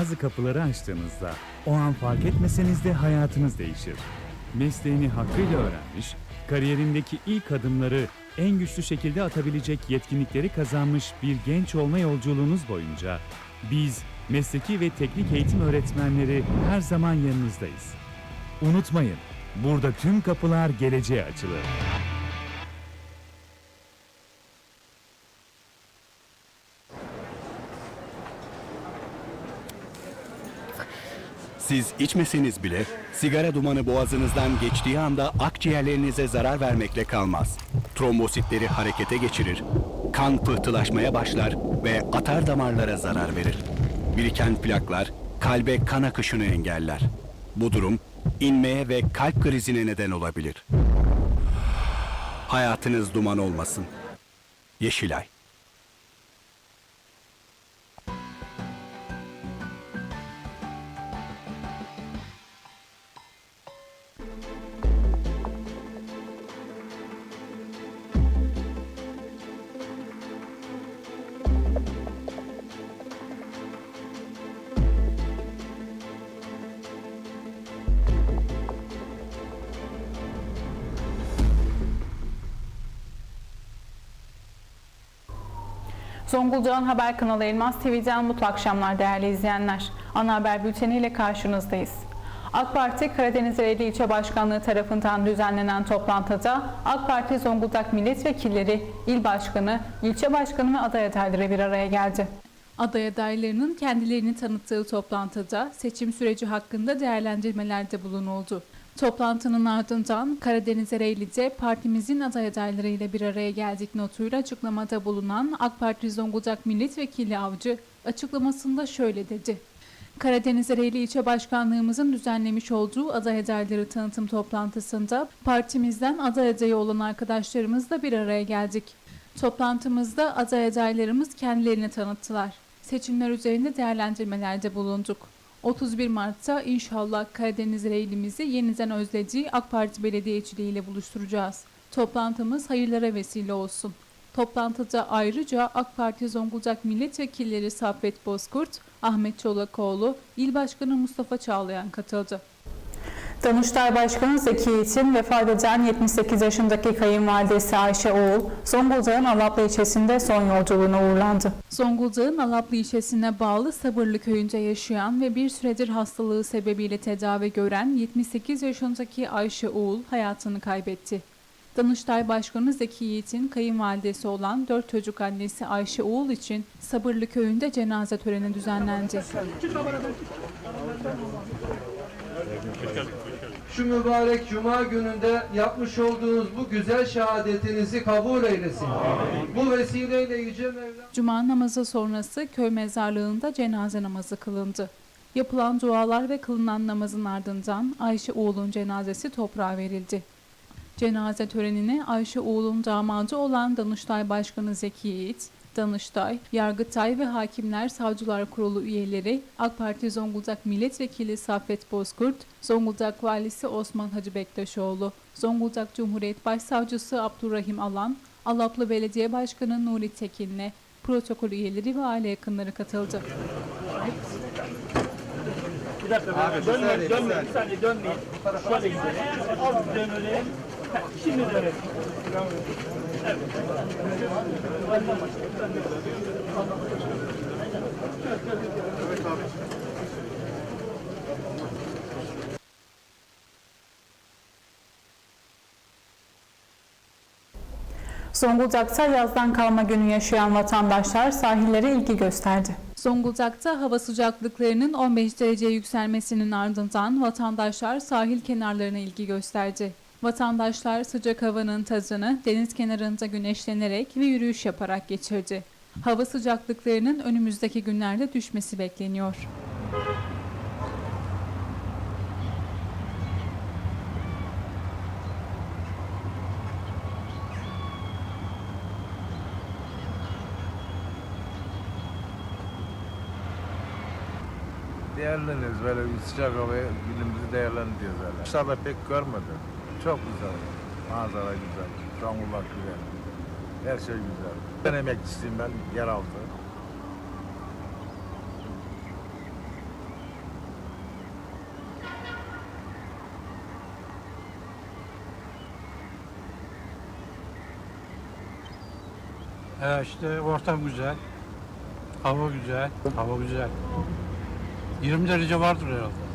bazı kapıları açtığınızda o an fark etmeseniz de hayatınız değişir. Mesleğini hakkıyla öğrenmiş, kariyerindeki ilk adımları en güçlü şekilde atabilecek yetkinlikleri kazanmış bir genç olma yolculuğunuz boyunca biz mesleki ve teknik eğitim öğretmenleri her zaman yanınızdayız. Unutmayın, burada tüm kapılar geleceğe açılır. Siz içmeseniz bile sigara dumanı boğazınızdan geçtiği anda akciğerlerinize zarar vermekle kalmaz. Trombositleri harekete geçirir, kan pıhtılaşmaya başlar ve atar damarlara zarar verir. Biriken plaklar kalbe kan akışını engeller. Bu durum inmeye ve kalp krizine neden olabilir. Hayatınız duman olmasın. Yeşilay Zonguldak'ın haber kanalı Elmas TV'den mutlu akşamlar değerli izleyenler. Ana haber bülteniyle karşınızdayız. AK Parti Karadeniz Ereğli İlçe Başkanlığı tarafından düzenlenen toplantıda AK Parti Zonguldak Milletvekilleri, İl Başkanı, İlçe Başkanı ve aday adayları bir araya geldi. Aday adaylarının kendilerini tanıttığı toplantıda seçim süreci hakkında değerlendirmelerde bulunuldu. Toplantının ardından Karadeniz Ereğli'de partimizin aday adayları ile bir araya geldik notuyla açıklamada bulunan AK Parti Zonguldak Milletvekili Avcı açıklamasında şöyle dedi. Karadeniz Ereğli İlçe Başkanlığımızın düzenlemiş olduğu aday adayları tanıtım toplantısında partimizden aday adayı olan arkadaşlarımızla bir araya geldik. Toplantımızda aday adaylarımız kendilerini tanıttılar. Seçimler üzerinde değerlendirmelerde bulunduk. 31 Mart'ta inşallah Karadeniz Ereğli'mizi yeniden özlediği AK Parti belediyeciliği ile buluşturacağız. Toplantımız hayırlara vesile olsun. Toplantıda ayrıca AK Parti Zonguldak Milletvekilleri Saffet Bozkurt, Ahmet Çolakoğlu, İl Başkanı Mustafa Çağlayan katıldı. Danıştay Başkanı Zeki Yiğit'in vefat eden 78 yaşındaki kayınvalidesi Ayşe Oğul, Zonguldak'ın Alaplı ilçesinde son yolculuğuna uğurlandı. Zonguldak'ın Alaplı ilçesine bağlı Sabırlı köyünde yaşayan ve bir süredir hastalığı sebebiyle tedavi gören 78 yaşındaki Ayşe Oğul hayatını kaybetti. Danıştay Başkanı Zeki Yiğit'in kayınvalidesi olan 4 çocuk annesi Ayşe Oğul için Sabırlı köyünde cenaze töreni düzenlendi. Şu mübarek cuma gününde yapmış olduğunuz bu güzel şehadetinizi kabul eylesin. Bu vesileyle Yüce Mevla... Cuma namazı sonrası köy mezarlığında cenaze namazı kılındı. Yapılan dualar ve kılınan namazın ardından Ayşe Oğul'un cenazesi toprağa verildi. Cenaze törenine Ayşe Oğul'un damadı olan Danıştay Başkanı Zeki Yiğit, Danıştay, Yargıtay ve Hakimler Savcılar Kurulu üyeleri, AK Parti Zonguldak Milletvekili Saffet Bozkurt, Zonguldak Valisi Osman Hacı Bektaşoğlu, Zonguldak Cumhuriyet Başsavcısı Abdurrahim Alan, Alaplı Belediye Başkanı Nuri Tekin'le protokol üyeleri ve aile yakınları katıldı. Bir dakika. dönmeyin, dönmeyin. Bir saniye dönmeyin. Şöyle gidelim. Az dönelim. Şimdi dönelim. Evet. Zonguldak'ta yazdan kalma günü yaşayan vatandaşlar sahillere ilgi gösterdi. Zonguldak'ta hava sıcaklıklarının 15 derece yükselmesinin ardından vatandaşlar sahil kenarlarına ilgi gösterdi. Vatandaşlar sıcak havanın tadını deniz kenarında güneşlenerek ve yürüyüş yaparak geçirdi. Hava sıcaklıklarının önümüzdeki günlerde düşmesi bekleniyor. Değerleniyoruz böyle bir sıcak havaya günümüzü değerlendiriyoruz. Dışarıda pek görmedim. Çok güzel. Manzara güzel. Çamurlar güzel. Her şey güzel. Ben emekçisiyim ben yeraltı. Ee, işte ortam güzel. Hava güzel. Hava güzel. 20 derece vardır herhalde.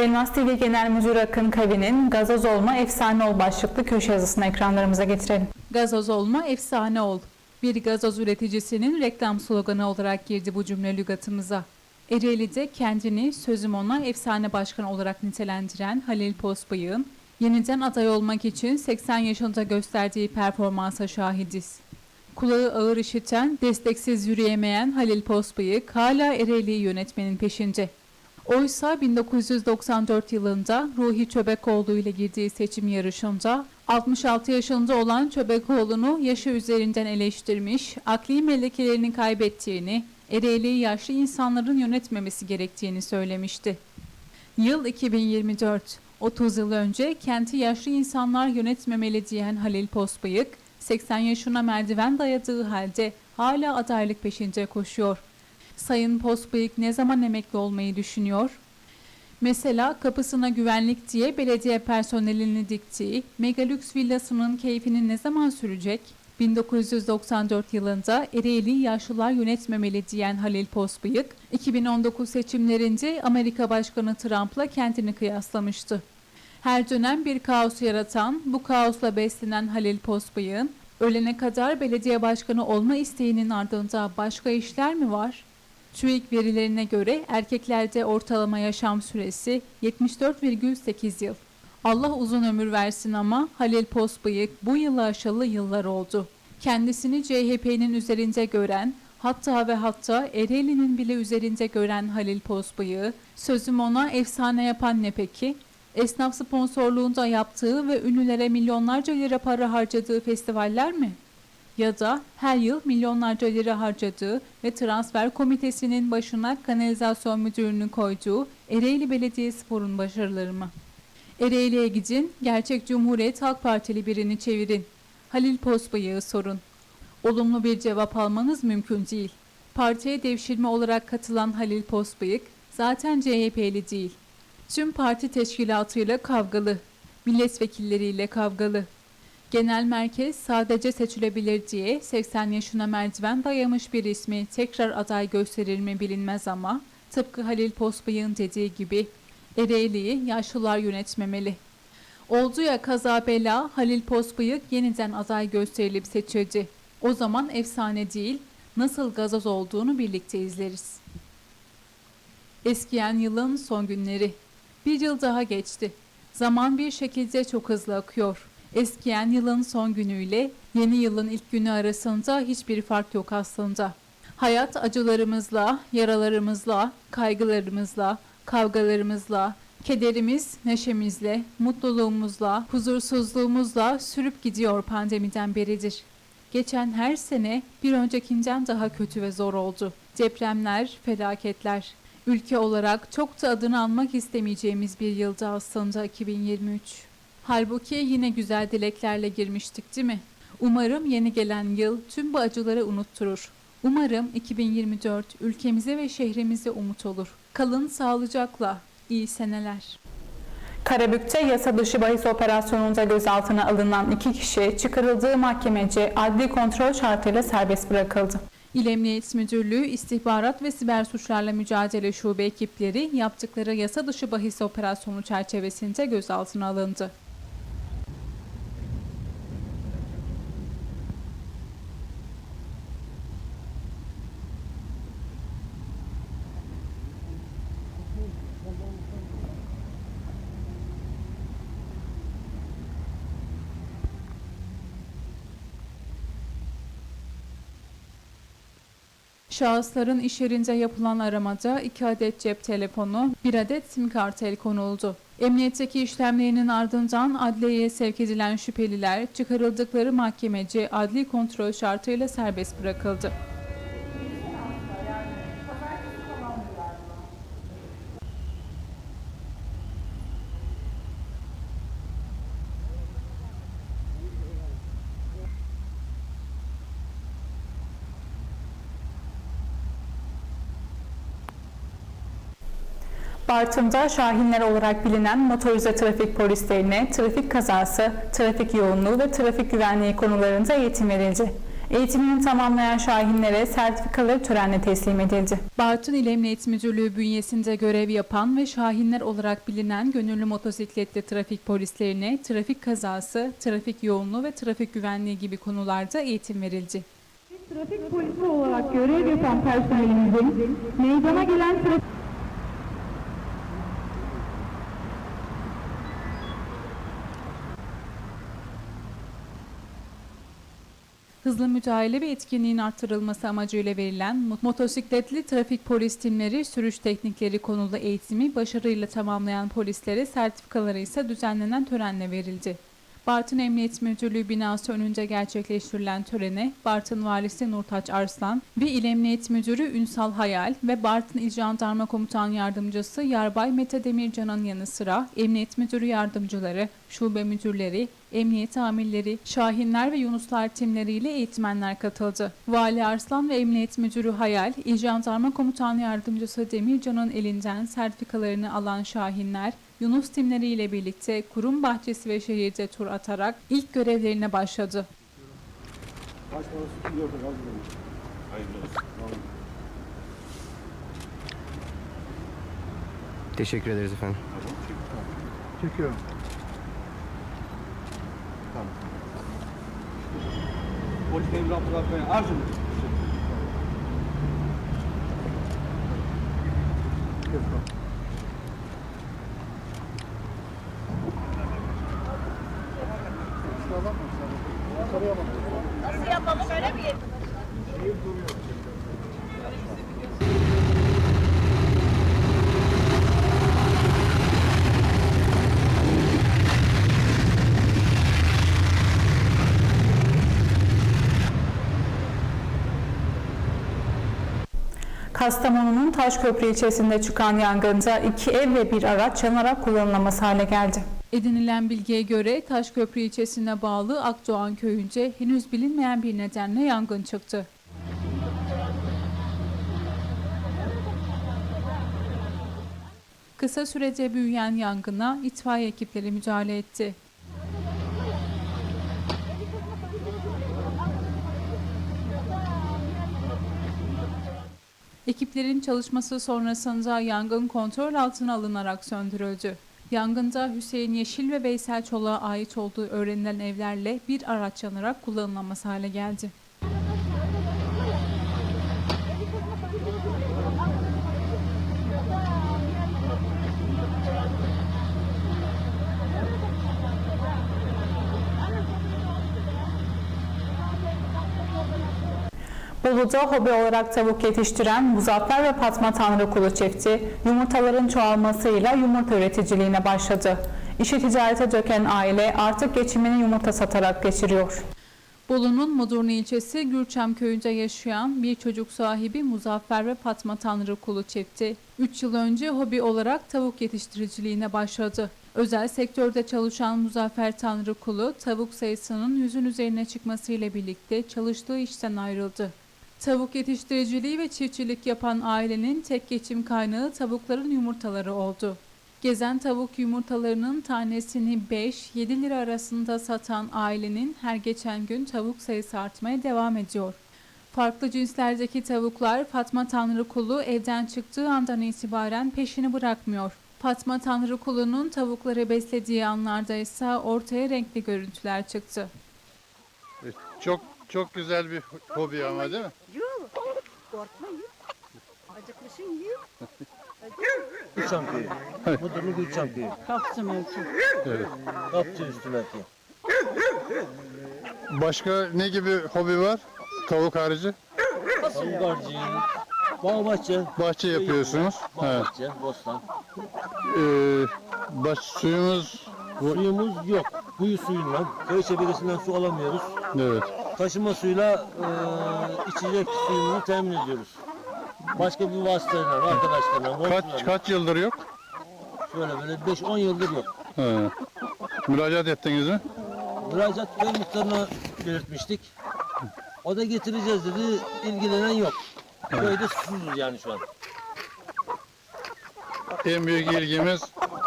Elmas TV Genel Müdürü Akın Kavi'nin Gazoz Olma Efsane Ol başlıklı köşe yazısını ekranlarımıza getirelim. Gazoz olma efsane ol. Bir gazoz üreticisinin reklam sloganı olarak girdi bu cümle lügatımıza. Ereğli'de kendini sözüm ona efsane başkan olarak nitelendiren Halil Posbıyık'ın yeniden aday olmak için 80 yaşında gösterdiği performansa şahidiz. Kulağı ağır işiten, desteksiz yürüyemeyen Halil Posbıyık hala Ereğli'yi yönetmenin peşinde. Oysa 1994 yılında Ruhi Çöbekoğlu ile girdiği seçim yarışında 66 yaşında olan Çöbekoğlu'nu yaşı üzerinden eleştirmiş, akli melekelerini kaybettiğini, Ereğli'yi yaşlı insanların yönetmemesi gerektiğini söylemişti. Yıl 2024. 30 yıl önce kenti yaşlı insanlar yönetmemeli diyen Halil Posbıyık, 80 yaşına merdiven dayadığı halde hala adaylık peşinde koşuyor. Sayın Posbıyık ne zaman emekli olmayı düşünüyor? Mesela kapısına güvenlik diye belediye personelini diktiği megalüks villasının keyfini ne zaman sürecek? 1994 yılında Ereğli yaşlılar yönetmemeli diyen Halil Posbıyık, 2019 seçimlerinde Amerika Başkanı Trump'la kendini kıyaslamıştı. Her dönem bir kaos yaratan, bu kaosla beslenen Halil Posbıyık'ın ölene kadar belediye başkanı olma isteğinin ardında başka işler mi var? TÜİK verilerine göre erkeklerde ortalama yaşam süresi 74,8 yıl. Allah uzun ömür versin ama Halil Posbıyık bu yılı aşalı yıllar oldu. Kendisini CHP'nin üzerinde gören, hatta ve hatta Ereğli'nin bile üzerinde gören Halil Posbıyık'ı sözüm ona efsane yapan ne peki? Esnaf sponsorluğunda yaptığı ve ünlülere milyonlarca lira para harcadığı festivaller mi? Ya da her yıl milyonlarca lira harcadığı ve transfer komitesinin başına kanalizasyon müdürünü koyduğu Ereğli Belediyespor'un başarıları mı? Ereğli'ye gidin, gerçek Cumhuriyet Halk Partili birini çevirin. Halil Posbıyık'ı sorun. Olumlu bir cevap almanız mümkün değil. Partiye devşirme olarak katılan Halil Posbıyık zaten CHP'li değil. Tüm parti teşkilatıyla kavgalı, milletvekilleriyle kavgalı. Genel merkez sadece seçilebilir diye 80 yaşına merdiven dayamış bir ismi tekrar aday gösterir mi bilinmez ama tıpkı Halil Posbıyık'ın dediği gibi Ereğli'yi yaşlılar yönetmemeli. Oldu ya kaza bela Halil Posbıyık yeniden aday gösterilip seçildi. O zaman efsane değil, nasıl gazoz olduğunu birlikte izleriz. Eskiyen yılın son günleri. Bir yıl daha geçti. Zaman bir şekilde çok hızlı akıyor. Eskiyen yılın son günüyle yeni yılın ilk günü arasında hiçbir fark yok aslında. Hayat acılarımızla, yaralarımızla, kaygılarımızla, kavgalarımızla, kederimiz, neşemizle, mutluluğumuzla, huzursuzluğumuzla sürüp gidiyor pandemiden beridir. Geçen her sene bir öncekinden daha kötü ve zor oldu. Depremler, felaketler. Ülke olarak çok da adını anmak istemeyeceğimiz bir yıldı aslında 2023. Halbuki yine güzel dileklerle girmiştik değil mi? Umarım yeni gelen yıl tüm bu acıları unutturur. Umarım 2024 ülkemize ve şehrimize umut olur. Kalın sağlıcakla. İyi seneler. Karabük'te yasa dışı bahis operasyonunda gözaltına alınan iki kişi çıkarıldığı mahkemece adli kontrol şartıyla serbest bırakıldı. İl Emniyet Müdürlüğü İstihbarat ve Siber Suçlarla Mücadele Şube ekipleri yaptıkları yasa dışı bahis operasyonu çerçevesinde gözaltına alındı. Şahısların iş yerinde yapılan aramada 2 adet cep telefonu, 1 adet sim kartı el konuldu. Emniyetteki işlemlerinin ardından adliyeye sevk edilen şüpheliler çıkarıldıkları mahkemece adli kontrol şartıyla serbest bırakıldı. Bartın'da Şahinler olarak bilinen motorize trafik polislerine trafik kazası, trafik yoğunluğu ve trafik güvenliği konularında eğitim verildi. Eğitimini tamamlayan Şahinlere sertifikaları törenle teslim edildi. Bartın İl Emniyet Müdürlüğü bünyesinde görev yapan ve Şahinler olarak bilinen gönüllü motosikletli trafik polislerine trafik kazası, trafik yoğunluğu ve trafik güvenliği gibi konularda eğitim verildi. Trafik polisi olarak görev yapan personelimizin meydana gelen trafik Hızlı müdahale ve etkinliğin artırılması amacıyla verilen mo- motosikletli trafik polis timleri sürüş teknikleri konulu eğitimi başarıyla tamamlayan polislere sertifikaları ise düzenlenen törenle verildi. Bartın Emniyet Müdürlüğü binası önünde gerçekleştirilen törene Bartın Valisi Nurtaç Arslan ve İl Emniyet Müdürü Ünsal Hayal ve Bartın İl Jandarma Komutan Yardımcısı Yarbay Mete Demircan'ın yanı sıra Emniyet Müdürü Yardımcıları, şube müdürleri, emniyet amirleri, şahinler ve yunuslar timleriyle eğitmenler katıldı. Vali Arslan ve Emniyet Müdürü Hayal, İl Jandarma Komutan Yardımcısı Demircan'ın elinden sertifikalarını alan şahinler, Yunus timleriyle birlikte kurum bahçesi ve şehirde tur atarak ilk görevlerine başladı. Teşekkür ederiz efendim. Çekiyorum. Polis memuru Abdullah Bey'e arz edilir. Kastamonu'nun Taşköprü ilçesinde çıkan yangında iki ev ve bir araç yanarak kullanılamaz hale geldi. Edinilen bilgiye göre Taşköprü ilçesine bağlı Akdoğan köyünce henüz bilinmeyen bir nedenle yangın çıktı. Kısa sürede büyüyen yangına itfaiye ekipleri müdahale etti. Ekiplerin çalışması sonrasında yangın kontrol altına alınarak söndürüldü. Yangında Hüseyin Yeşil ve Veysel Çolak'a ait olduğu öğrenilen evlerle bir araç yanarak kullanılamaz hale geldi. Bolu'da hobi olarak tavuk yetiştiren Muzaffer ve Fatma Tanrıkulu çifti yumurtaların çoğalmasıyla yumurta üreticiliğine başladı. İşi ticarete döken aile artık geçimini yumurta satarak geçiriyor. Bolu'nun Mudurnu ilçesi Gürçem köyünde yaşayan bir çocuk sahibi Muzaffer ve Fatma Tanrıkulu çifti 3 yıl önce hobi olarak tavuk yetiştiriciliğine başladı. Özel sektörde çalışan Muzaffer Tanrıkulu tavuk sayısının yüzün üzerine çıkmasıyla birlikte çalıştığı işten ayrıldı. Tavuk yetiştiriciliği ve çiftçilik yapan ailenin tek geçim kaynağı tavukların yumurtaları oldu. Gezen tavuk yumurtalarının tanesini 5-7 lira arasında satan ailenin her geçen gün tavuk sayısı artmaya devam ediyor. Farklı cinslerdeki tavuklar Fatma Tanrıkulu evden çıktığı andan itibaren peşini bırakmıyor. Fatma Tanrıkulu'nun tavukları beslediği anlarda ise ortaya renkli görüntüler çıktı. Çok çok güzel bir hobi ama değil mi? Yok. Korkma yok. Acıkmışsın yok. Gülçam köyü. Mudurlu Gülçam köyü. Kapsın ölçü. Kapçı üstündeki. Başka ne gibi hobi var? Tavuk harici. Tavuk harcıyı, Bağ bahçe, Bahçe yapıyorsunuz. bağ Evet. bahçe, bostan. Ee, baş, suyunuz Suyumuz yok. Kuyu suyundan, köy şebekesinden su alamıyoruz. evet. Taşıma suyla e, içecek suyunu temin ediyoruz. Başka bir vasıtayla, arkadaşlarla, Kaç komşularla. kaç yıldır yok? Şöyle böyle 5-10 yıldır yok. He. Müracaat ettiniz mi? Müracaat köy muhtarına belirtmiştik. O da getireceğiz dedi, ilgilenen yok. Köyde susuzuz yani şu an. En büyük ilgimiz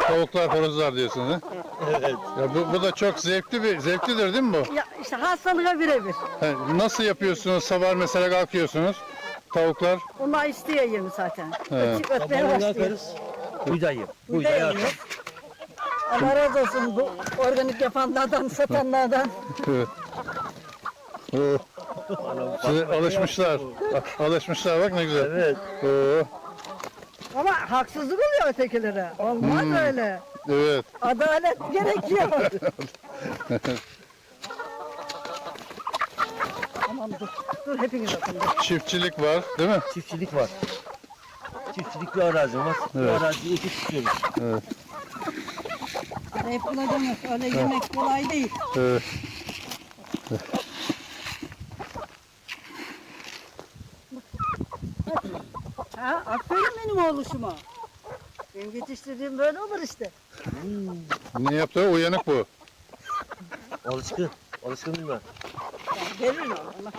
tavuklar, horozlar diyorsunuz ha? Evet. Ya bu, bu da çok zevkli bir zevklidir değil mi bu? Ya işte hastalığa birebir. He, nasıl yapıyorsunuz? Sabah mesela kalkıyorsunuz. Tavuklar Onlar istiyor yemi zaten. He. Ötü- Ötmeye Sabahleyin başlıyor. kalkarız. Buğdayı. Buğday. Allah razı olsun bu organik yapanlardan, satanlardan. Evet. Oo. Size alışmışlar. A- Alışmışlar bak ne güzel. Evet. Oo. Ama haksızlık oluyor ötekilere. Olmaz öyle. Evet. Adalet gerekiyor. tamam dur. Dur hepiniz atın. dur. Çiftçilik var değil mi? Çiftçilik var. Çiftçilik bir arazim var. Evet. Bu araziyi ekip tutuyoruz. Hep bulacağız. Öyle yemek kolay değil. Evet. Ha, aferin benim oğluşuma. Benim yetiştirdiğim böyle olur işte. Ne yaptı? Uyanık bu. Alışkın. Alışkın değil mi? Verir Allah?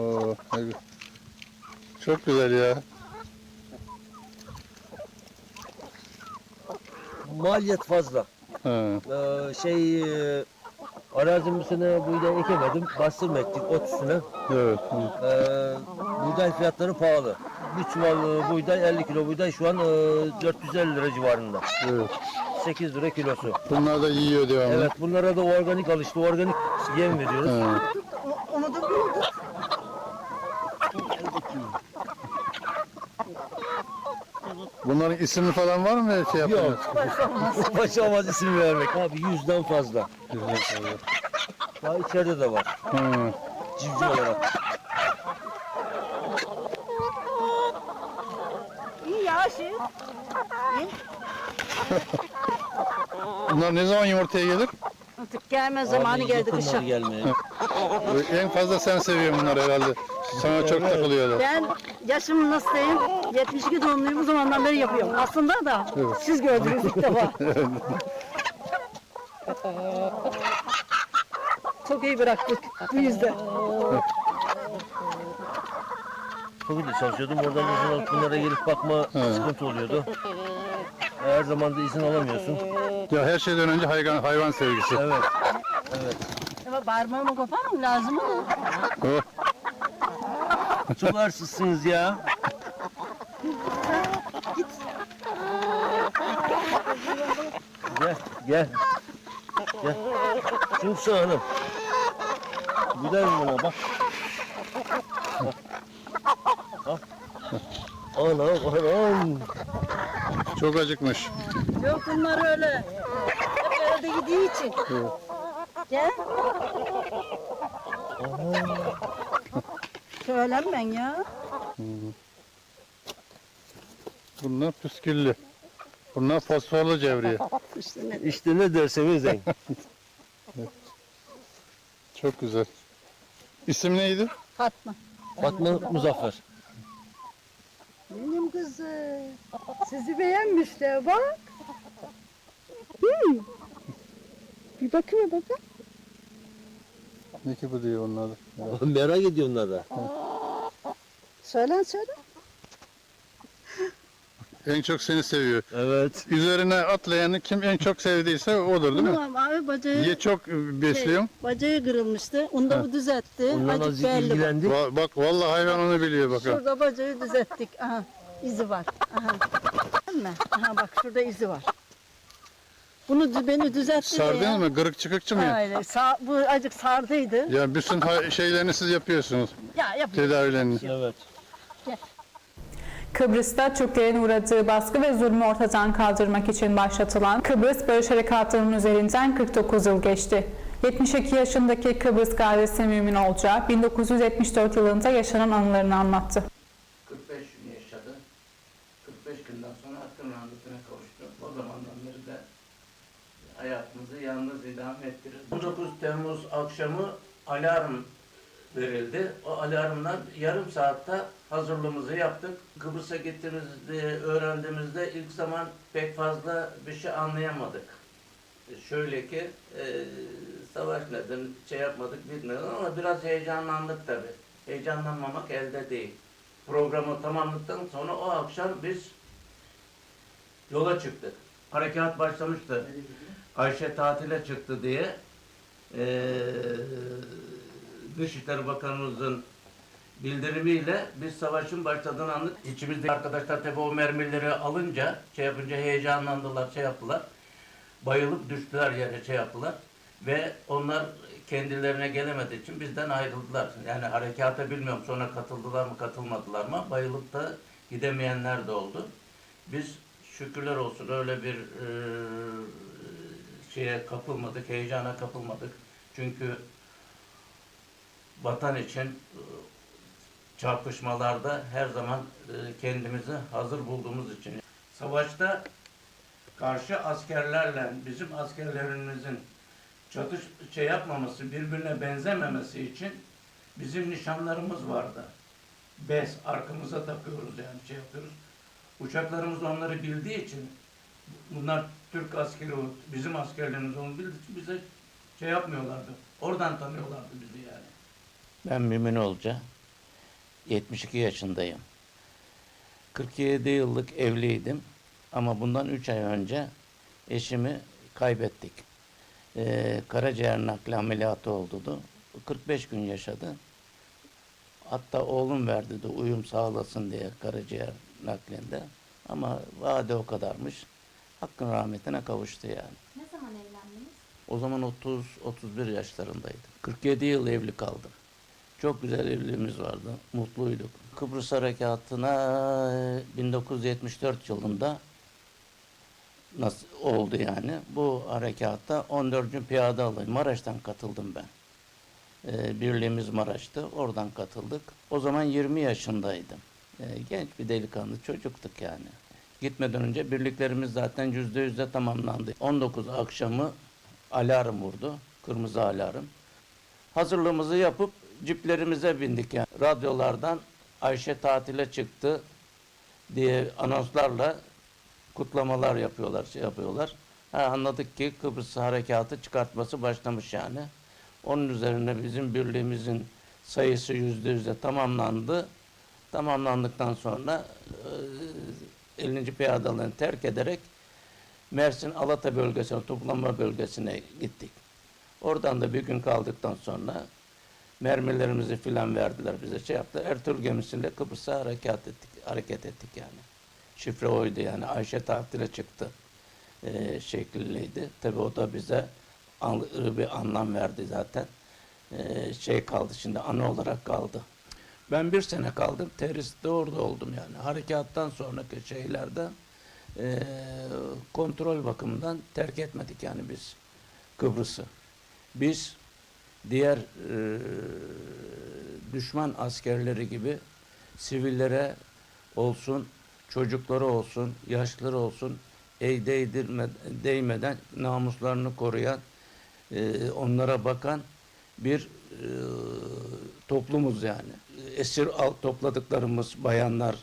Oo, ne gü- Çok güzel ya. Maliyet fazla. Ha. Ee, şey e, arazim bu sene buğday ekemedim. Bastırma ektik ot üstüne. Evet. Ee, buğday fiyatları pahalı. Bir çuval e, buğday 50 kilo buğday şu an e, 450 lira civarında. Evet. 8 lira kilosu. Bunlar da yiyor devamlı. Evet bunlara da organik alıştı. Organik yem veriyoruz. Bulduk. Bunların isimli falan var mı şey yaptınız? Yok. Başa olmaz isim vermek abi yüzden fazla. Güzel, güzel. Daha içeride de var. Civciv olarak. İyi ya şey. Bunlar ne zaman yumurtaya gelir? Artık gelme zamanı geldi kışa. gelmeye. En fazla sen seviyorsun bunları herhalde. Sana çok takılıyorlar. Ben yaşım nasıl diyeyim? 72 doğumluyum o zamandan beri yapıyorum. Aslında da siz gördünüz ilk defa. Çok iyi bıraktık bu yüzden. Bugün de çalışıyordum. Oradan izin alıp bunlara gelip bakma sıkıntı oluyordu. Her zaman da izin alamıyorsun. Ya her şeyden önce hayvan, hayvan sevgisi. Evet. Ama parmağımı koparmam lazım ama. Oh, Çok arsızsınız ya. Gel, gel. Gel. Şunsa hanım. Gider mi buna bak. Bak. Bak. Anam anam. çok acıkmış. Yok bunlar öyle. Hep evde gidiği için. Gel. Söylem ben ya. Bunlar püsküllü. Bunlar fosforlu cevriye. İşte ne İşte ne derseniz deyin. Çok güzel. İsim neydi? Fatma. Fatma Muzaffer. Benim kızım. Sizi beğenmişler bak. Hmm. Bir bakayım bakın. Ne ki bu diyor onlar da. Merak ediyorum onlar da. Söylen söyle. En çok seni seviyor. Evet. Üzerine atlayanı kim en çok sevdiyse odur değil mi? Bunu abi bacağı, Ye çok e, besliyorum. bacağı kırılmıştı. Onu da bu düzeltti. Ondan Acık azıcık belli. bak. ilgilendik. Va- bak vallahi hayvan onu biliyor bakın. Şurada bacağı düzelttik. Aha izi var. Aha. Değil mi? Aha bak şurada izi var. Bunu beni düzeltti. Sardınız mı? Gırık çıkıkçı mı? Öyle. Sa bu acık sardıydı. Ya bütün ha- şeylerini siz yapıyorsunuz. Ya yapıyor. Tedavilerini. Evet. Kıbrıs'ta Türklerin uğradığı baskı ve zulmü ortadan kaldırmak için başlatılan Kıbrıs Barış Harekatı'nın üzerinden 49 yıl geçti. 72 yaşındaki Kıbrıs gazisi Mümin Olca, 1974 yılında yaşanan anılarını anlattı. 45 yaşında hakkın rahmetine kavuştu. O zamandan beri de hayatımızı yalnız idame ettiririz. 19 Temmuz akşamı alarm verildi. O alarmdan yarım saatte hazırlığımızı yaptık. Kıbrıs'a gittiğimizde, öğrendiğimizde ilk zaman pek fazla bir şey anlayamadık. E, Şöyle ki, e, savaş nedir, şey yapmadık bilmiyorum ama biraz heyecanlandık tabii. Heyecanlanmamak elde değil. Programı tamamladıktan sonra o akşam biz yola çıktık. Harekat başlamıştı. Ayşe tatile çıktı diye eee Dışişleri Bakanımızın bildirimiyle biz savaşın başladığını anladık. İçimizde arkadaşlar tabii o mermileri alınca, şey yapınca heyecanlandılar, şey yaptılar. Bayılıp düştüler yere, şey yaptılar. Ve onlar kendilerine gelemediği için bizden ayrıldılar. Yani harekata bilmiyorum sonra katıldılar mı katılmadılar mı bayılıp da gidemeyenler de oldu. Biz şükürler olsun öyle bir eee, şeye kapılmadık, heyecana kapılmadık. Çünkü vatan için e, çarpışmalarda her zaman e, kendimizi hazır bulduğumuz için. Savaşta karşı askerlerle bizim askerlerimizin çatış şey yapmaması, birbirine benzememesi için bizim nişanlarımız vardı. Bez arkamıza takıyoruz yani şey yapıyoruz. Uçaklarımız onları bildiği için bunlar Türk askeri, bizim askerlerimiz onu bildiği için bize şey yapmıyorlardı. Oradan tanıyorlardı bizi yani. Ben Mümin Olca. 72 yaşındayım. 47 yıllık evliydim. Ama bundan 3 ay önce eşimi kaybettik. Ee, karaciğer nakli ameliyatı oldu. 45 gün yaşadı. Hatta oğlum verdi de uyum sağlasın diye karaciğer naklinde. Ama vade o kadarmış. Hakkın rahmetine kavuştu yani. Ne zaman evlendiniz? O zaman 30-31 yaşlarındaydım. 47 yıl evli kaldım. Çok güzel evliliğimiz vardı. Mutluyduk. Kıbrıs Harekatı'na e, 1974 yılında nasıl oldu yani. Bu harekatta 14. Piyade Alayı Maraş'tan katıldım ben. Ee, birliğimiz Maraş'tı. Oradan katıldık. O zaman 20 yaşındaydım. Ee, genç bir delikanlı çocuktuk yani. Gitmeden önce birliklerimiz zaten yüzde yüzde tamamlandı. 19 akşamı alarm vurdu. Kırmızı alarm. Hazırlığımızı yapıp ciplerimize bindik yani. Radyolardan Ayşe tatile çıktı diye anonslarla kutlamalar yapıyorlar, şey yapıyorlar. Ha, anladık ki Kıbrıs harekatı çıkartması başlamış yani. Onun üzerine bizim birliğimizin sayısı yüzde yüze tamamlandı. Tamamlandıktan sonra e, 50. Piyadalarını terk ederek Mersin Alata bölgesine, toplanma bölgesine gittik. Oradan da bir gün kaldıktan sonra mermilerimizi filan verdiler bize şey yaptı. Ertuğrul gemisiyle Kıbrıs'a hareket ettik, hareket ettik yani. Şifre oydu yani. Ayşe tatile çıktı e, şeklindeydi. Tabii o da bize an, bir anlam verdi zaten. E, şey kaldı şimdi ana olarak kaldı. Ben bir sene kaldım. Teriste orada oldum yani. Harekattan sonraki şeylerde e, kontrol bakımından terk etmedik yani biz Kıbrıs'ı. Biz diğer e, düşman askerleri gibi sivillere olsun, çocukları olsun, yaşlıları olsun, ey değdirme, değmeden namuslarını koruyan, e, onlara bakan bir e, toplumuz yani. Esir al topladıklarımız bayanlar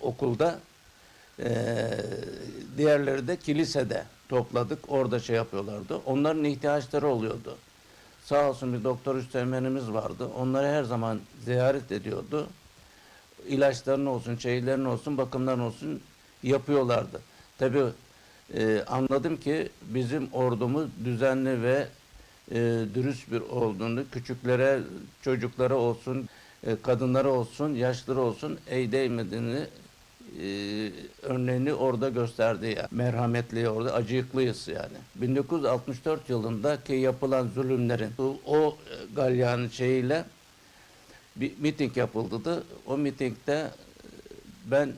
okulda, e, diğerleri de kilisede topladık. Orada şey yapıyorlardı. Onların ihtiyaçları oluyordu. Sağ olsun bir doktor üsteğmenimiz vardı. Onları her zaman ziyaret ediyordu. İlaçların olsun, şeylerin olsun, bakımların olsun yapıyorlardı. Tabii e, anladım ki bizim ordumuz düzenli ve e, dürüst bir olduğunu, küçüklere, çocuklara olsun, e, kadınlara olsun, yaşlılara olsun ey değmediğini e, örneğini orada gösterdi ya. Merhametli orada, acıyıklıyız yani. 1964 yılındaki yapılan zulümlerin o, o galyanın şeyiyle bir miting yapıldı. O mitingde e, ben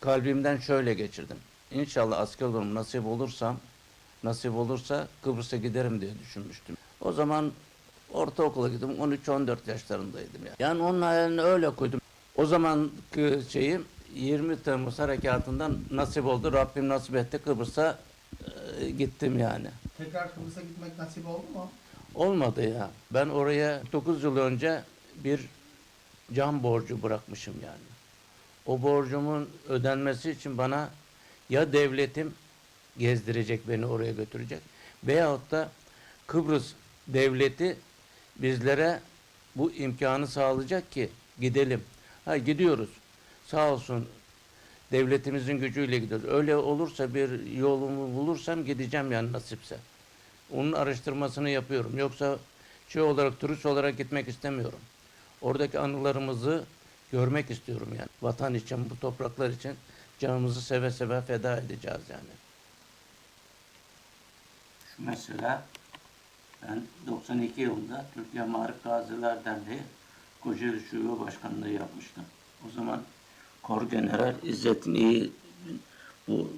kalbimden şöyle geçirdim. İnşallah asker olurum nasip olursam, nasip olursa Kıbrıs'a giderim diye düşünmüştüm. O zaman ortaokula gittim, 13-14 yaşlarındaydım. Yani. yani onun hayalini öyle koydum. O zamanki şeyim 20 Temmuz harekatından nasip oldu. Rabbim nasip etti Kıbrıs'a e, gittim yani. Tekrar Kıbrıs'a gitmek nasip oldu mu? Olmadı ya. Ben oraya 9 yıl önce bir can borcu bırakmışım yani. O borcumun ödenmesi için bana ya devletim gezdirecek beni oraya götürecek veyahut da Kıbrıs devleti bizlere bu imkanı sağlayacak ki gidelim. Ha gidiyoruz. Sağ olsun devletimizin gücüyle gidiyoruz. Öyle olursa bir yolumu bulursam gideceğim yani nasipse. Onun araştırmasını yapıyorum. Yoksa şey olarak turist olarak gitmek istemiyorum. Oradaki anılarımızı görmek istiyorum yani. Vatan için, bu topraklar için canımızı seve seve feda edeceğiz yani. Şu mesela ben 92 yılında Türkiye Marif Gaziler Derneği Kocaeli Şube Başkanlığı yapmıştım. O zaman Kor General İzzettin İyi bu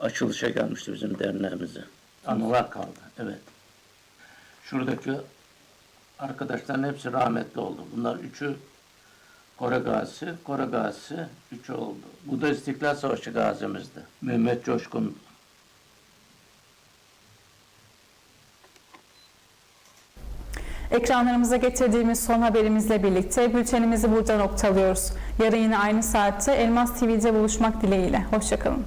açılışa gelmişti bizim derneğimize. Anılar kaldı, evet. Şuradaki arkadaşların hepsi rahmetli oldu. Bunlar üçü Kore gazisi, Kore gazisi üçü oldu. Bu da İstiklal Savaşı gazimizdi. Mehmet Coşkun Ekranlarımıza getirdiğimiz son haberimizle birlikte bültenimizi burada noktalıyoruz. Yarın yine aynı saatte Elmas TV'de buluşmak dileğiyle. Hoşçakalın.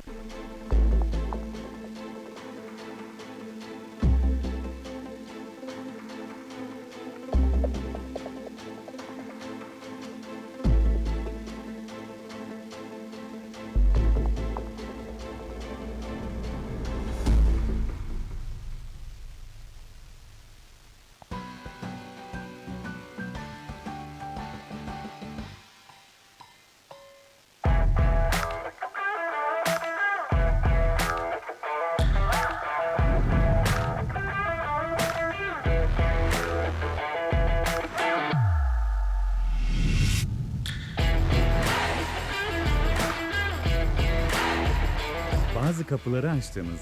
Kapıları açtığımız